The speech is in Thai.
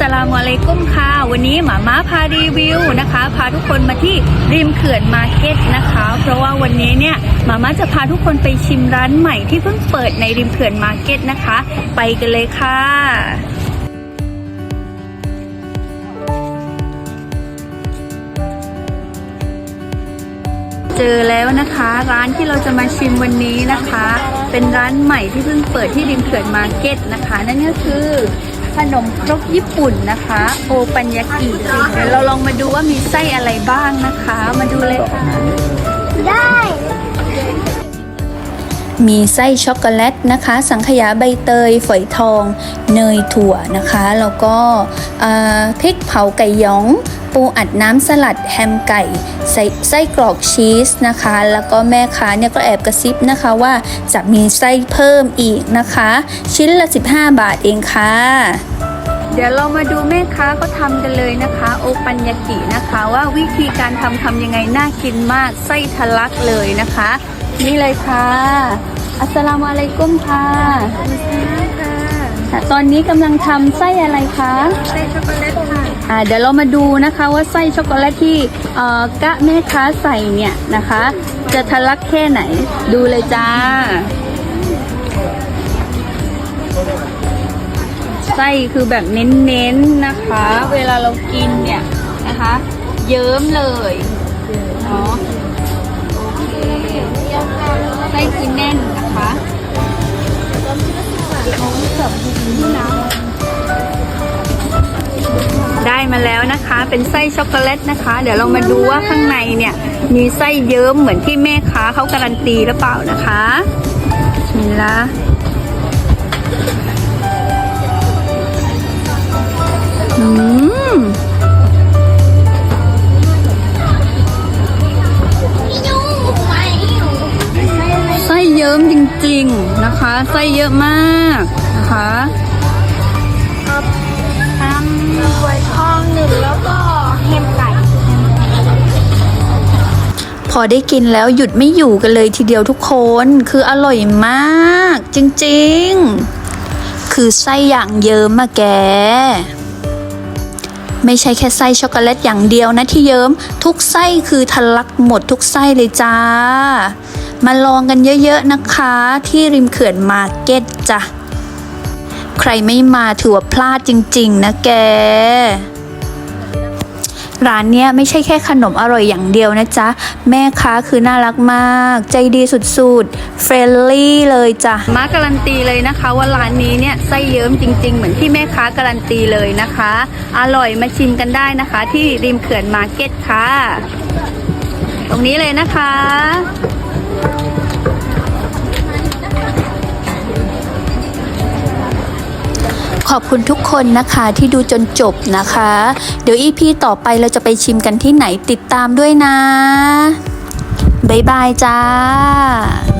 สลามอะลัยกุมค่ะ วันนี้หมาม้าพารีวิวนะคะ พาทุกคนมาที่ริมเขื่อนมาร์เก็ตนะคะ เพราะว่าวันนี้เนี่ยหมาม้าจะพาทุกคนไปชิมร้านใหม่ที่เพิ่งเปิดในริมเขื่อนมาร์เก็ตนะคะ ไปกันเลยค่ะเจอแล้วนะคะร้านที่เราจะมาชิมวันนี้นะคะ เป็นร้านใหม่ที่เพิ่งเปิดที่ริมเขื่อนมาร์เก็ตนะคะ นั่นก็คือ ขนมครกญี่ปุ่นนะคะ โอปัญญากิเดี๋ยวเราลองมาดูว่ามีไส้อะไรบ้างนะคะ มาดูเลยค่ะ ได้ มีไส้ช็อกโกแลตนะคะ สังขยาใบเตย ฝอยทอง เนยถั่วนะคะ แล้วก็พริกเผาไก่หยอง ปูอัดน้ำสลัดแฮมไก่ใส่ไส้กรอกชีสนะคะ แล้วก็แม่ค้าเนี่ยก็แอบกระซิบนะคะว่าจะมีไส้เพิ่มอีกนะคะ ชิ้นละ 15 บาทเองค่ะเดี๋ยวเรามาดูแม่ค้าก็ทำกันเลยนะคะ โอปัญญากินะคะ ว่าวิธีการทำทำยังไงน่ากินมากไส้ทะลักเลยนะคะ นี่เลยค่ะ อัสสลามุอะลัยกุมค่ะค่ะตอนนี้กำลังทำไส้อะไรคะไส้ช็อกโกแลตค่ะ อ่าเดี๋ยวเรามาดูนะคะว่าไส้ช็อกโกแลตที่เอ่อกะแม่ค้าใส่เนี่ยนะคะ จะทะลักแค่ไหนดูเลยจ้า ไส้คือแบบเน้นๆนะคะ เวลาเรากินเนี่ยนะคะ เยิ้มเลยเนาะไส้คือแน่น มาแล้วนะคะ เป็นไส้ช็อกโกแลตนะคะ เดี๋ยวเรามาดูว่าข้างในเนี่ย มีไส้เยิ้มเหมือนที่แม่ค้าเขาการันตีหรือเปล่านะคะนี่ละอืมไส้เยิ้มจริงๆนะคะ ไส้เยอะมากนะคะท อได้กินแล้วหยุดไม่อยู่กันเลยทีเดียวทุกคน คืออร่อยมาก จริงๆ คือไส้อย่างเยิ้มอะแก ไม่ใช่แค่ไส้ช็อกโกแลตอย่างเดียวนะที่เยิ้ม ทุกไส้คือทะลักหมดทุกไส้เลยจ้า มาลองกันเยอะๆนะคะ ที่ริมเขื่อนมาร์เก็ตจ้ะ ใครไม่มาถือว่าพลาดจริง ๆ นะแก ร้านเนี้ยไม่ใช่แค่ขนมอร่อยอย่างเดียวนะจ๊ะ แม่ค้าคือน่ารักมาก ใจดีสุดๆ เฟรนลี่เลยจ้ะ มาการันตีเลยนะคะ ว่าร้านนี้เนี่ยไส้เยิ้มจริง ๆ เหมือนที่แม่ค้าการันตีเลยนะคะ อร่อยมาชิมกันได้นะคะ ที่ริมเขื่อนมาร์เก็ตค่ะ ตรงนี้เลยนะคะ อบคุณทุกคนนะคะที่ดูจนจบนะคะ เดี๋ยวอีพีต่อไปเราจะไปชิมกันที่ไหนติดตามด้วยนะ บ๊ายบายจ้า